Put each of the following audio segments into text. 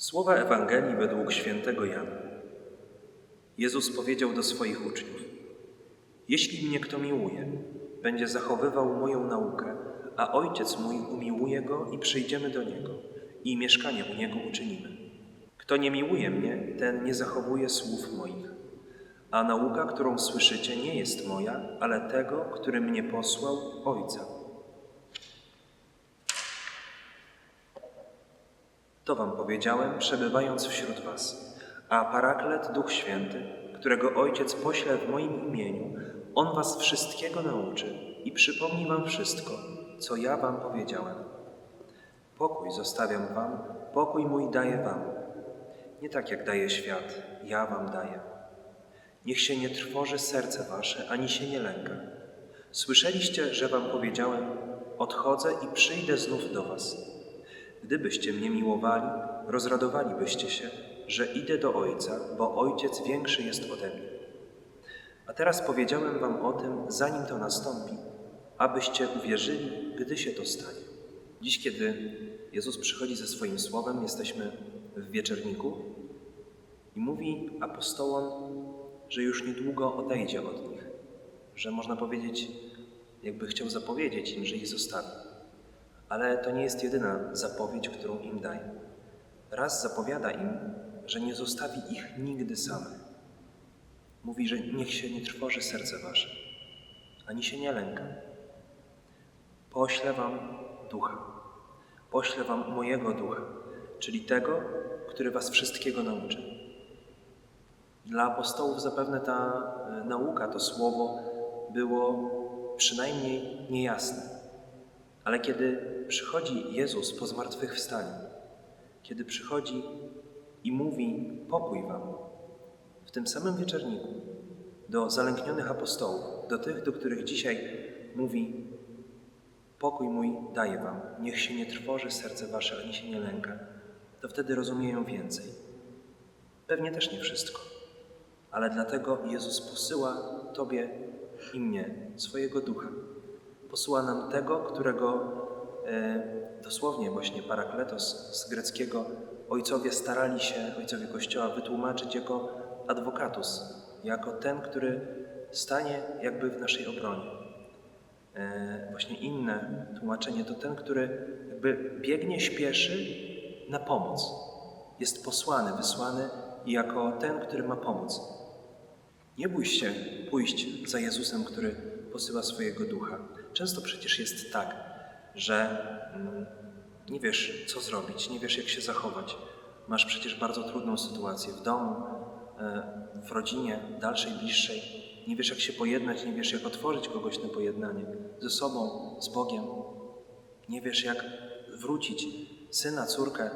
Słowa Ewangelii według świętego Jana. Jezus powiedział do swoich uczniów: Jeśli mnie kto miłuje, będzie zachowywał moją naukę, a Ojciec mój umiłuje go i przyjdziemy do niego i mieszkanie u niego uczynimy. Kto nie miłuje mnie, ten nie zachowuje słów moich. A nauka, którą słyszycie, nie jest moja, ale tego, który mnie posłał, Ojca. To wam powiedziałem, przebywając wśród was. A Paraklet, Duch Święty, którego Ojciec pośle w moim imieniu, On was wszystkiego nauczy i przypomni wam wszystko, co ja wam powiedziałem. Pokój zostawiam wam, pokój mój daję wam. Nie tak jak daje świat, ja wam daję. Niech się nie trwoży serce wasze, ani się nie lęka. Słyszeliście, że wam powiedziałem, odchodzę i przyjdę znów do was. Gdybyście mnie miłowali, rozradowalibyście się, że idę do Ojca, bo Ojciec większy jest ode mnie. A teraz powiedziałem wam o tym, zanim to nastąpi, abyście uwierzyli, gdy się to stanie. Dziś, kiedy Jezus przychodzi ze swoim słowem, jesteśmy w wieczerniku i mówi apostołom, że już niedługo odejdzie od nich, że można powiedzieć, jakby chciał zapowiedzieć im, że ich zostawi. Ale to nie jest jedyna zapowiedź, którą im daje. Raz zapowiada im, że nie zostawi ich nigdy samych. Mówi, że niech się nie trwoży serce wasze, ani się nie lęka. Poślę wam ducha. Poślę wam mojego ducha, czyli tego, który was wszystkiego nauczy. Dla apostołów zapewne ta e, nauka, to słowo było przynajmniej niejasne. Ale kiedy przychodzi Jezus po zmartwychwstaniu, kiedy przychodzi i mówi pokój wam, w tym samym wieczorniku do zalęknionych apostołów, do tych, do których dzisiaj mówi pokój mój daję wam, niech się nie trwoży serce wasze, ani się nie lęka, to wtedy rozumieją więcej. Pewnie też nie wszystko, ale dlatego Jezus posyła Tobie i mnie swojego ducha. Posyła nam tego, którego e, dosłownie właśnie parakletos z greckiego ojcowie starali się, ojcowie Kościoła, wytłumaczyć jako advocatus, jako ten, który stanie jakby w naszej obronie. E, właśnie inne tłumaczenie to ten, który jakby biegnie, śpieszy na pomoc. Jest posłany, wysłany jako ten, który ma pomóc. Nie bój się pójść za Jezusem, który posyła swojego ducha. Często przecież jest tak, że mm, nie wiesz, co zrobić, nie wiesz, jak się zachować. Masz przecież bardzo trudną sytuację w domu, e, w rodzinie, dalszej, bliższej. Nie wiesz, jak się pojednać, nie wiesz, jak otworzyć kogoś na pojednanie ze sobą, z Bogiem. Nie wiesz, jak wrócić syna, córkę,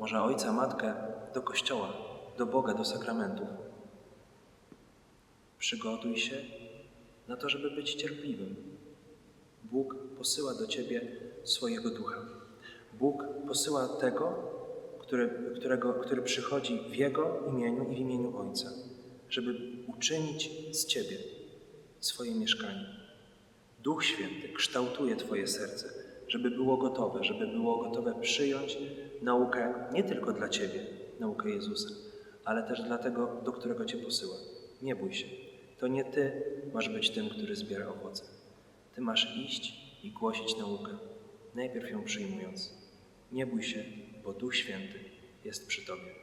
może ojca, matkę do kościoła, do Boga, do sakramentów. Przygotuj się na to, żeby być cierpliwym. Bóg posyła do ciebie swojego ducha. Bóg posyła tego, który, którego, który przychodzi w Jego imieniu i w imieniu Ojca, żeby uczynić z ciebie swoje mieszkanie. Duch Święty kształtuje Twoje serce, żeby było gotowe, żeby było gotowe przyjąć naukę nie tylko dla Ciebie, naukę Jezusa, ale też dla tego, do którego Cię posyła. Nie bój się. To nie Ty masz być tym, który zbiera owoce. Ty masz iść i głosić naukę, najpierw ją przyjmując. Nie bój się, bo Duch Święty jest przy Tobie.